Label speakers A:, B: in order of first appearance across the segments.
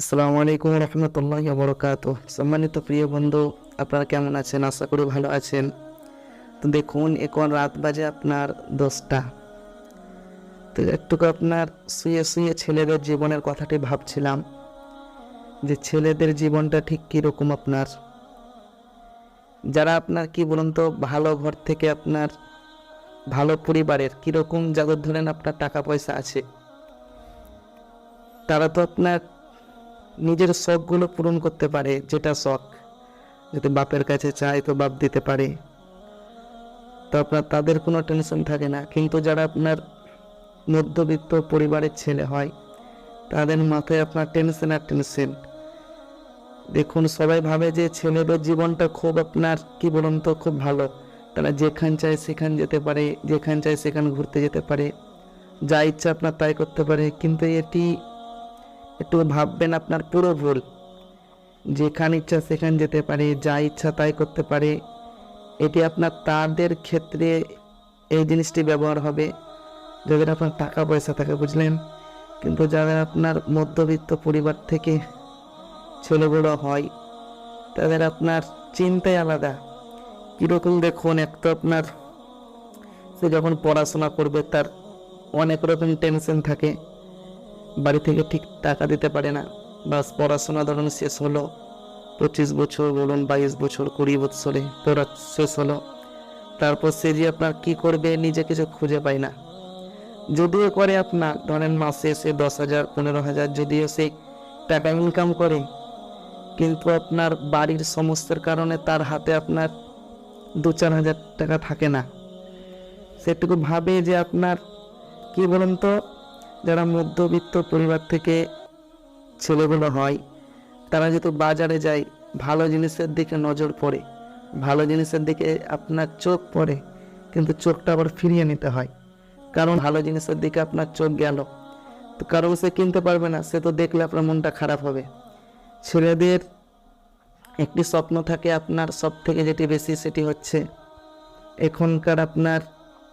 A: আসসালামু আলাইকুম রহমতুল্লাহ বরকাত সম্মানিত প্রিয় বন্ধু, আপনারা কেমন আছেন? আশা করি ভালো আছেন। তো দেখুন, এখন রাত বাজে আপনার দশটা। তো একটুকু আপনার শুয়ে শুয়ে ছেলেদের জীবনের কথাটি ভাবছিলাম যে ছেলেদের জীবনটা ঠিক কীরকম আপনার? যারা আপনার কি বলুন তো, ভালো ঘর থেকে আপনার ভালো পরিবারের কীরকম যাদের ধরেন আপনার টাকা পয়সা আছে, তারা তো আপনার নিজের শখগুলো পূরণ করতে পারে, যেটা শখ। যদি বাপের কাছে চায় তো বাপ দিতে পারে। তো আপনার, তাদের কোনো টেনশন থাকে না। কিন্তু যারা আপনার মধ্যবিত্ত পরিবারের ছেলে হয়, তাদের মাথায় আপনার টেনশন আর টেনশন দেখুন, সবাই ভাবে যে ছেলেদের জীবনটা খুব আপনার, কি বলুন তো, খুব ভালো। তারা যেখান চায় সেখান যেতে পারে, যেখান চায় সেখান ঘুরতে যেতে পারে। যা ইচ্ছা আপনার তাই করতে পারে। কিন্তু এটি একটু ভাববেন আপনার পুরো ভুল। যেখানে ইচ্ছা সেখান যেতে পারে, যা ইচ্ছা তাই করতে পারে। এটি আপনার তাদের ক্ষেত্রে এই জিনিসটি ব্যবহার হবে। যাদের আপনার টাকা পয়সা থাকে, বুঝলেন? কিন্তু যাদের আপনার মধ্যবিত্ত পরিবার থেকে ছেলেগুলো হয়, তাদের আপনার চিন্তাই আলাদা। কীরকম দেখুন, এক তো আপনার সে যখন পড়াশোনা করবে, তার অনেক রকম টেনশন থাকে। বাড়ি থেকে ঠিক টাকা দিতে পারে না। বাস পড়াশোনা ধরুন শেষ হলো। পঁচিশ বছর বলুন, বাইশ বছর, কুড়ি বছরে পড়া শেষ হলো। তারপর সে যে আপনার কি করবে, নিজে কিছু খুঁজে পায় না। যদিও করে আপনার, ধরেন মাসে সে দশ হাজার, পনেরো হাজার যদিও সে টাকা ইনকাম করে, কিন্তু আপনার বাড়ির সমস্যার কারণে তার হাতে আপনার দু চার হাজার টাকা থাকে না। সেটুকু ভাবে যে আপনার, কি বলুন তো যারা মধ্যবিত্ত পরিবার থেকে ছেলেগুলো হয়, তারা যেহেতু বাজারে যায়, ভালো জিনিসের দিকে নজর পড়ে। ভালো জিনিসের দিকে আপনার চোখ পড়ে, কিন্তু চোখটা আবার ফিরিয়ে নিতে হয়। কারণ ভালো জিনিসের দিকে আপনার চোখ গেল। তো কারণ সে কিনতে পারবে না, সে তো দেখলে আপনার মনটা খারাপ হবে। ছেলেদের একটি স্বপ্ন থাকে, আপনার সব থেকে যেটি বেশি সেটি হচ্ছে এখনকার আপনার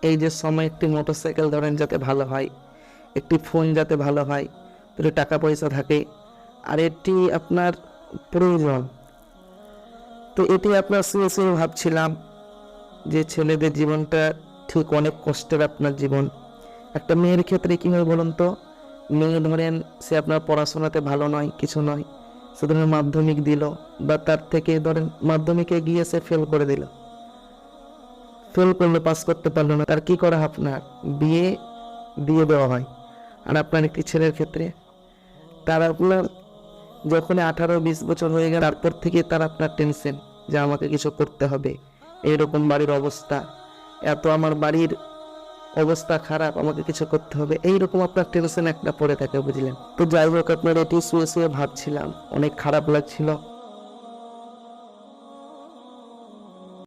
A: এই যে সময়, একটি মোটরসাইকেল ধরেন যাতে ভালো হয়। একটি ফোন যাতে ভালো হয় একটু টাকা পয়সা থাকে, আর এটি আপনার প্রয়োজন। তো এটি আপনার শুয়ে শুয়ে ভাবছিলাম যে ছেলেদের জীবনটা ঠিক অনেক কষ্টের আপনার জীবন। একটা মেয়ের ক্ষেত্রে কী হয় বলুন তো, মেয়ে ধরেন সে আপনার পড়াশোনাতে ভালো নয়, কিছু নয়, সে ধরেন মাধ্যমিক দিল, বা তার থেকে ধরেন মাধ্যমিকে গিয়ে সে ফেল করে দিল। ফেল করলে পাস করতে পারল না, তার কি করা আপনার? বিয়ে দিয়ে দেওয়া হয়। আর আপনার একটি ছেলের ক্ষেত্রে, তারা আপনার যখন আঠারো বিশ বছর হয়ে গেল, তারপর থেকে তার আপনার টেনশন যে আমাকে কিছু করতে হবে। এইরকম বাড়ির অবস্থা, এত আমার বাড়ির অবস্থা খারাপ, আমাকে কিছু করতে হবে। এইরকম আপনার টেনশন একটা পড়ে থাকে, বুঝলেন? তো যাই হোক, আপনার এটি শুয়ে শুয়ে ভাবছিলাম, অনেক খারাপ লাগছিল।